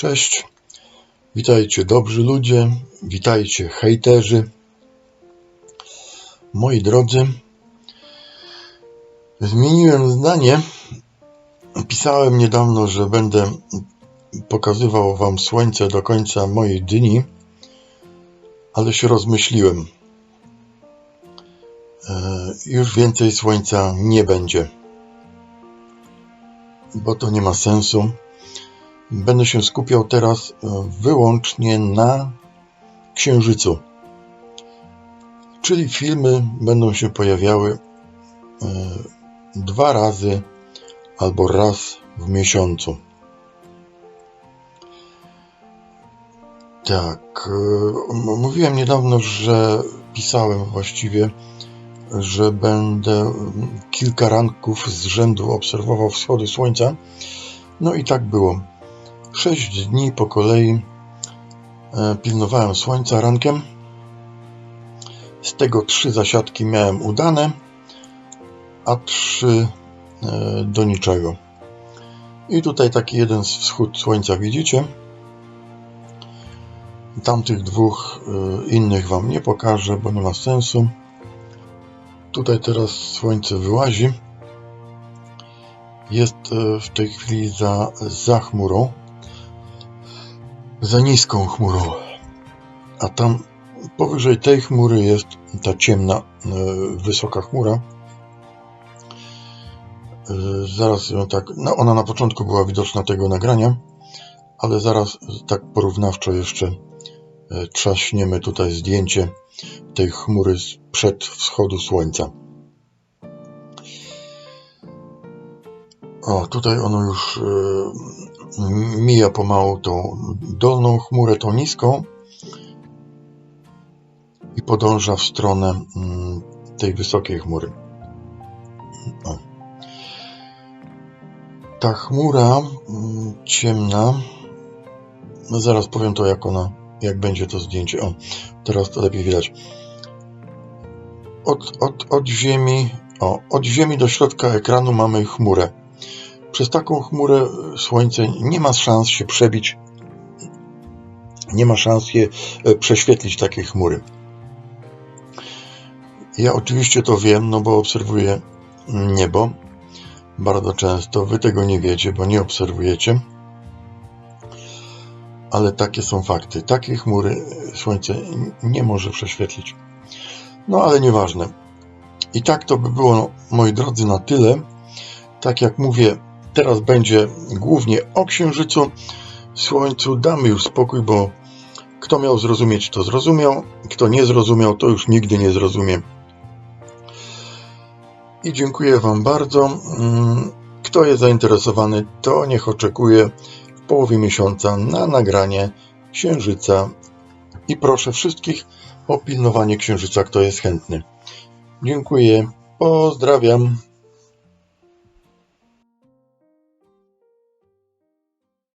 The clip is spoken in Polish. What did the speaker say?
Cześć, witajcie dobrzy ludzie, witajcie hejterzy. Moi drodzy, zmieniłem zdanie. Pisałem niedawno, że będę pokazywał Wam słońce do końca moich dni, ale się rozmyśliłem. E, Już więcej słońca nie będzie, bo to nie ma sensu. Będę się skupiał teraz e, wyłącznie na Księżycu. Czyli filmy będą się pojawiały e, dwa razy albo raz w miesiącu. Tak, e, mówiłem niedawno, że pisałem właściwie, że będę kilka ranków z rzędu obserwował wschody słońca. No i tak było. Sześć dni po kolei e, pilnowałem słońca rankiem. Z tego trzy zasiadki miałem udane, a trzy e, do niczego. I tutaj taki jeden z wschód słońca widzicie. Tamtych dwóch e, innych Wam nie pokażę, bo nie ma sensu. Tutaj teraz słońce wyłazi. Jest w tej chwili za, za chmurą za niską chmurą. A tam powyżej tej chmury jest ta ciemna, e, wysoka chmura. E, Zaraz ją tak. No ona na początku była widoczna tego nagrania, ale zaraz tak porównawczo jeszcze e, trzaśniemy tutaj zdjęcie tej chmury przed wschodu słońca. O, tutaj ono już mija pomału tą dolną chmurę, tą niską i podąża w stronę mm, tej wysokiej chmury. O. Ta chmura mm, ciemna, no zaraz powiem to jak ona, jak będzie to zdjęcie. O, teraz to lepiej widać. Od, od, od ziemi, o, od ziemi do środka ekranu mamy chmurę. Przez taką chmurę słońce nie ma szans się przebić, nie ma szans je e, prześwietlić takiej chmury. Ja oczywiście to wiem, no bo obserwuję niebo bardzo często. Wy tego nie wiecie, bo nie obserwujecie. Ale takie są fakty. Takiej chmury e, słońce nie może prześwietlić. No ale nieważne. I tak to by było, moi drodzy, na tyle. Tak jak mówię, Teraz będzie głównie o Księżycu, Słońcu. Damy już spokój, bo kto miał zrozumieć, to zrozumiał. Kto nie zrozumiał, to już nigdy nie zrozumie. I dziękuję Wam bardzo. Mm, Kto jest zainteresowany, to niech oczekuje w połowie miesiąca na nagranie Księżyca. I proszę wszystkich o pilnowanie Księżyca, kto jest chętny. Dziękuję. Pozdrawiam.